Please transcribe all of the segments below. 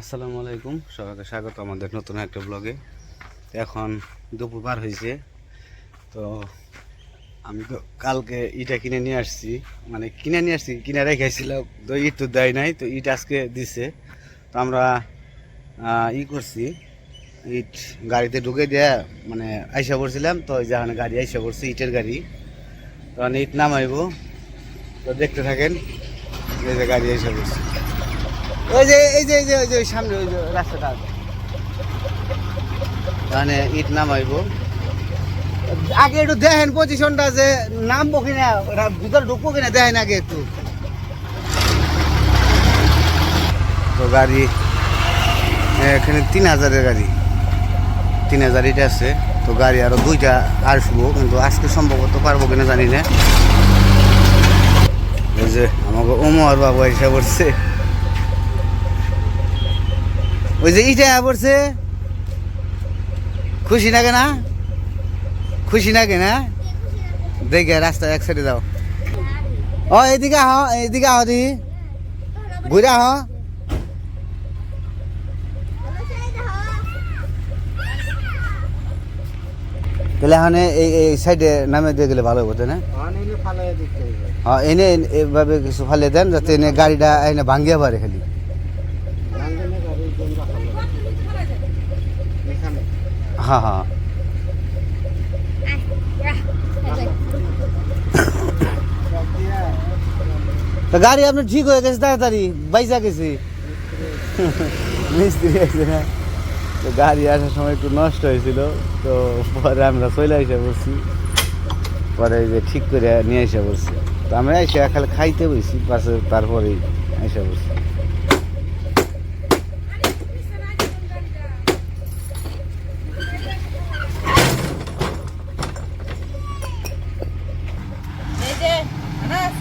আসসালামু আলাইকুম। সবাইকে স্বাগত আমাদের নতুন একটা ব্লগে এখন দুপুর পার হয়েছে তো আমি তো কালকে ইটা কিনে নিয়ে আসছি। মানে কিনে নিয়ে আসছি, কিনে রেখেছিলাম তো ইট তো দেয় নাই, তো ইট আজকে দিছে। তো আমরা ই করছি ইট গাড়িতে ঢুকে দিয়ে মানে আইসা পড়ছিলাম, তো যেখানে গাড়ি আইসা পড়ছি, ইটের গাড়ি। তো আমি ইট নামাইব। তো দেখতে থাকেন, এই যে গাড়ি আইসা পড়ছি। ওই যে এই যে এই যে ওই যে ওই সামনে ওই যে রাস্তাটা। মানে ইট নামাইব। আগে একটু দেখেন পজিশনটা যে নামবো কিনা ভিতরে ঢুকবো কিনা দেখেন আগে একটু। তো গাড়ি এখানে তিন হাজারের গাড়ি। তিন হাজার ইট আছে তো গাড়ি আরও দুইটা আসব কিন্তু আজকে সম্ভবত পারব কিনা জানি না। ওই যে আমাকে ওমর বাবু এসে পড়ছে। ওই যে ইটা পড়ছে। খুশি না? খুশি লাগে না? দেখে রাস্তা এক সাইডে যাও। ও এদিকে আহ এদিকে আহ দি। ঘুরে আহ। তাহলে এখন এই এই সাইডে নামে দিয়ে গেলে ভালো হতো না? হ্যাঁ এনে এভাবে কিছু ফালে দেন যাতে এনে গাড়িটা এনে ভাঙ্গিয়া পারে খালি। হ্যাঁ হ্যাঁ তো গাড়ি আপনার ঠিক হয়ে গেছে, তাড়াতাড়ি। বাইসা গেছে। মিস্ত্রি আছে না। তো গাড়ি আসার সময় একটু নষ্ট হয়েছিল। তো পরে আমরা চলে এসে বসছি পরে যে ঠিক করে নিয়ে এসে বসছি তো আমরা এসে খালি খাইতে বসছি পাশে তারপরেই এসে বসছি এই যে আনাস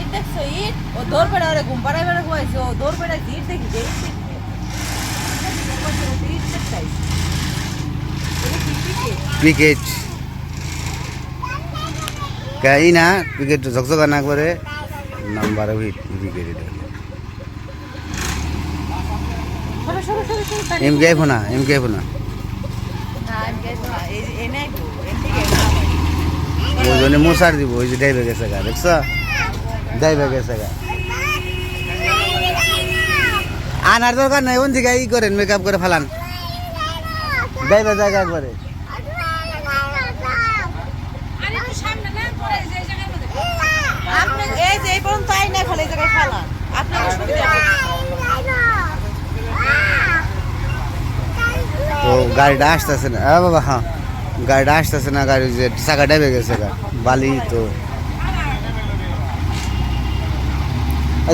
ইট দেখছ ইট ও দৌড় বেড়া ওরে ঘুম পাড়ায় বেড়া ঘুমাইছে ও দৌড় বেড়া ইট দেখি যে ইট দেখি ইট দেখছাই পিকেট কাই না পিকেট ঝকঝকা না করে নাম্বার পিকেট সরো সরো সরো সরো এম কে না এম কে না না আমি গেছ না এই এ নাই গো এন থেকে না ওই জন্য মশার দিব ওই যে ডাইবে গেছে গা দেখছ ডাইবে গেছে গা আনার দরকার নাই ওন থেকে ই করেন মেকআপ করে ফালান। ডাইবে জায়গা একবারে। আরে তো গাড়িটা আসতেছে না। বাবা হ্যাঁ। গাড়িটা আসতেছে না গাড়ি যে চাকা ডাইবে গেছে গা। বালি তো।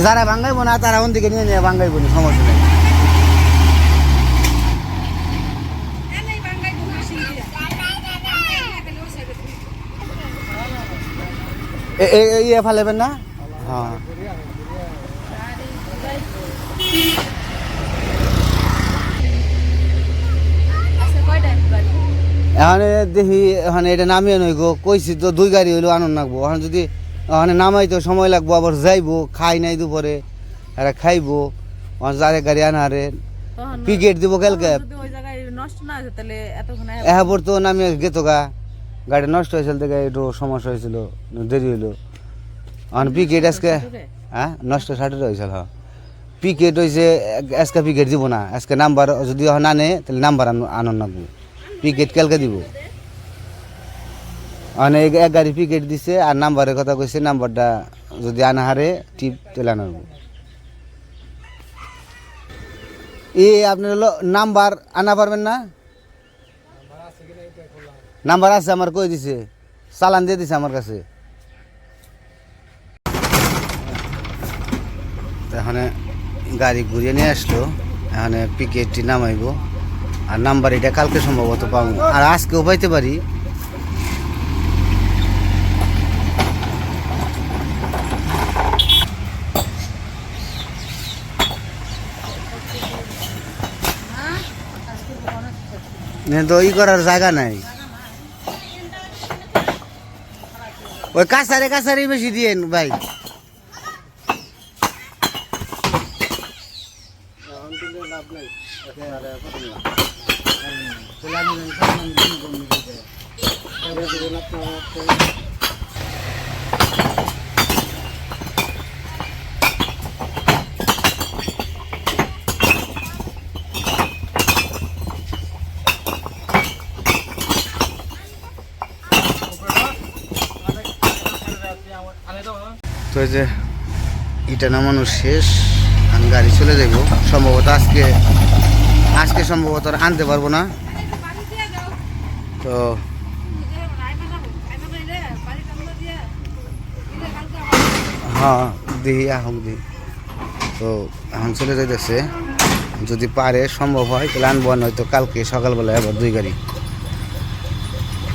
যারা ভাঙ্গাইবো না তারা ওন দিকে নিয়ে নিয়ে ভাঙ্গাইবো না সমস্যা নেই। ইয়ে ফালেবেন না? হ্যাঁ। এখন দেখি, এখন এটা নামিয়ে নই গো কইছি তো দুই গাড়ি হইলেও আনন্দ লাগবো এখন যদি ওখানে নামাই তো সময় লাগবো আবার যাইবো খাই নাই দুপুরে এরা খাইবো ওখানে যারে গাড়ি আনারে পিকেট দিব কালকে। না এহাপর তো নামিয়ে গেতো গা। গাড়ি নষ্ট হয়েছিল থেকে একটু সমস্যা হয়েছিল দেরি হইল। এখন পিকেট আজকে হ্যাঁ নষ্ট ষাটের হয়েছিল। হ্যাঁ পিকেট হয়েছে আজকে পিকেট দিব না আজকে নাম্বার যদি এখন আনে তাহলে নাম্বার আনন্দ লাগবো। পিকেট কালকে দিব। অনেক এক গাড়ি পিকেট দিছে আর নাম্বারের কথা কইছে নাম্বারটা যদি আনা হারে টিপ তেলে আনব এ আপনার হলো নাম্বার আনা পারবেন না? নাম্বার আছে আমার, কই দিছে? চালান দিয়ে দিছে আমার কাছে। এখানে গাড়ি ঘুরিয়ে নিয়ে আসলো, এখানে পিকেটটি নামাইবো। আর নাম্বার এটা কালকে সম্ভবত পাবো। আর আজকেও পাইতে পারি। তো ই করার জায়গা নাই। ওই কাছারে কাছারে বেশি দিয়েন ভাই। তো এই যে ইটা নামানো শেষ, আমি গাড়ি চলে যাব সম্ভবত আজকে আজকে সম্ভবত আর আনতে পারব না। তো হ্যাঁ দিহি আহক দি তো এখন চলে যাইতেছে। যদি পারে, সম্ভব হয়, তাহলে আনব নয়তো কালকে সকালবেলায় আবার দুই গাড়ি।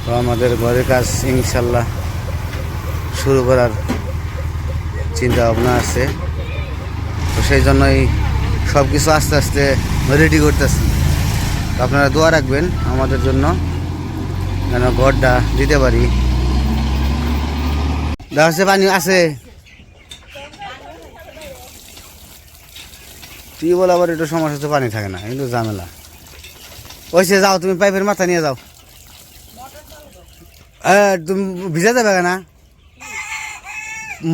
তো আমাদের ঘরের কাজ ইনশাল্লাহ শুরু করার চিন্তা ভাবনা আছে। তো সেই জন্যই সব কিছু আস্তে আস্তে রেডি করতেছি। তো আপনারা দোয়া রাখবেন আমাদের জন্য, যেন ঘরটা দিতে পারি। দেখা পানি, আছে। তুই বলে আবার, একটু সমস্যা তো পানি থাকে না কিন্তু ঝামেলা। ওইসে যাও, তুমি পাইপের মাথা নিয়ে যাও। তুমি ভিজা যাবে না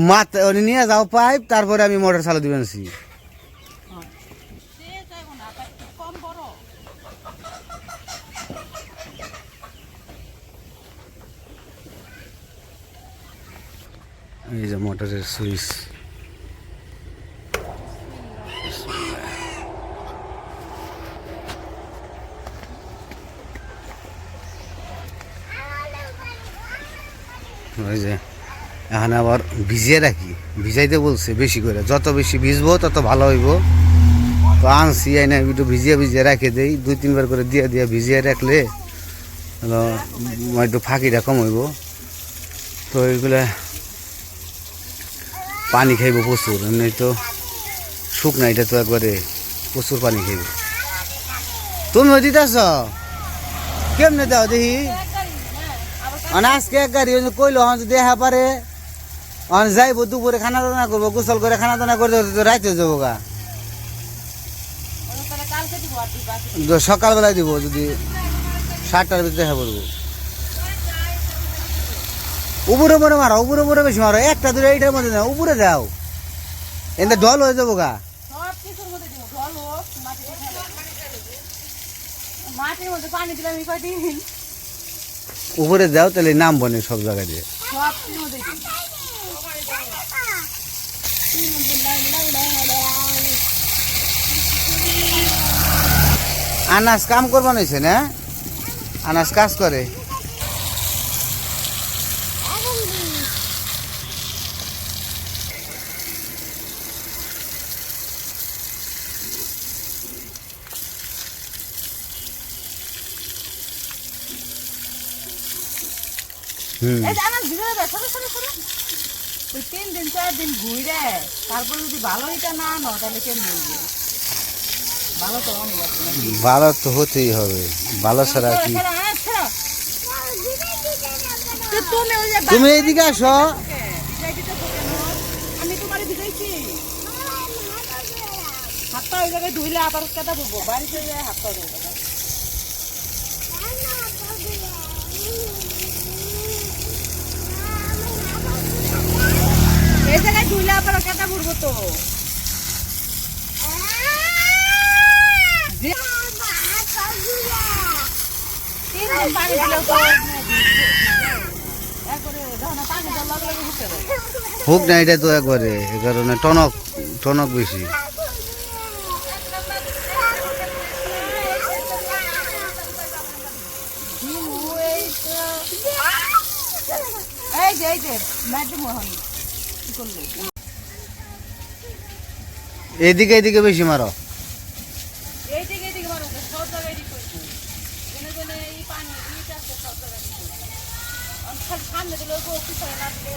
মাথা নিয়ে যাও পাইপ, তারপরে আমি মোটর চালু দিবেন সি এই যে মোটরের সুইচ। ওই যে। এখন আবার ভিজিয়ে রাখি। ভিজাইতে বলছে বেশি করে। যত বেশি ভিজবো, তত ভালো হইব। তো আনছি আইনা একটু ভিজিয়ে ভিজিয়ে রেখে দেই। দুই, তিনবার করে দিয়ে দিয়ে ভিজিয়ে রাখলে একটু ফাঁকিটা কম হইব। তো এইগুলা পানি খাইব প্রচুর। এমনি তো শুকনা, এটা তো একবারে প্রচুর পানি খাইব। তুমিও দিতেছ? কেমনে দাও দেখি? মানে আজকে এক গাড়ি কইলো দেখা পারে অন যাইবো, দুপুরে খানা দানা করব, গোসল করে খানা দানা করে তো রাইতে যাব গা। সকালবেলায় দিব, যদি সাতটার ভিতরে দেখা করব। উপরে উপরে মারো, উপরে উপরে বেশি মারো, একটা দূরে এইটার মধ্যে না, উপরে যাও। এতে ডল হয়ে যাব গা। উপরে যাও, তাহলে নাম বনে সব জায়গায় দিয়ে সব কিছুর মধ্যে দিই আনাস কাম করবা নইছে না? আনাস কাজ করে। হুম। ওই তিন দিন চার দিন ঘুরে তারপর যদি ভালো এটা না আনো তাহলে কেমন হইবে ভালো তো? ভালো তো হতেই হবে ভালো ছাড়া কি হ্যাঁ। তুমি এইদিকে আসো? আমি তোমার ভিজাইছি হাতটা ওই জায়গায় ধুইলে আবার কেটে দেবো বাড়িতে হাতটা ধুবো এই জায়গায় ধুইলে আবার কেটে ভরবো তো। পানি দিলেও তো। হুকে না এটা তো একবারে এ কারণে টনক টনক বেশি। এই যে এই যে ম্যাডাম এদিকে এদিকে বেশি মারো এইদিকে এইদিকে মারো সব জায়গায় দিক করছি জেনে জেনে এই পানি এই চাষে সব জায়গায় দিক করছি খালি সামনে দিলে ওই পিছনে না দিলে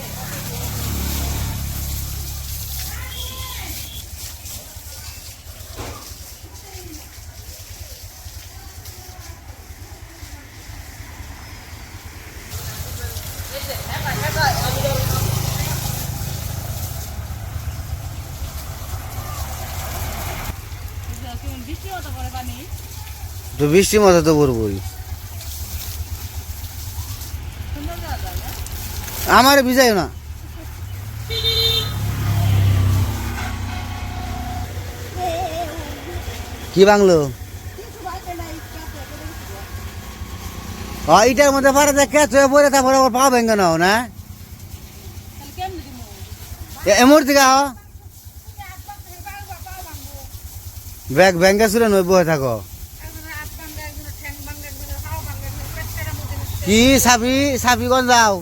বৃষ্টি হতে পারে ঝর্ণার পানি তো বৃষ্টির মতো তো পড়বই। আমার ভিজাই না। কি বাংলো ও ইটার মধ্যে পারে দেখে চয়ে পরে তারপরে আবার পা ভেঙে নাও, না? এমর থেকে আহ ব্যাগ ব্যাংকে ছিল নই বয়ে থাকো। কি সাবি সাবি কোন যাও।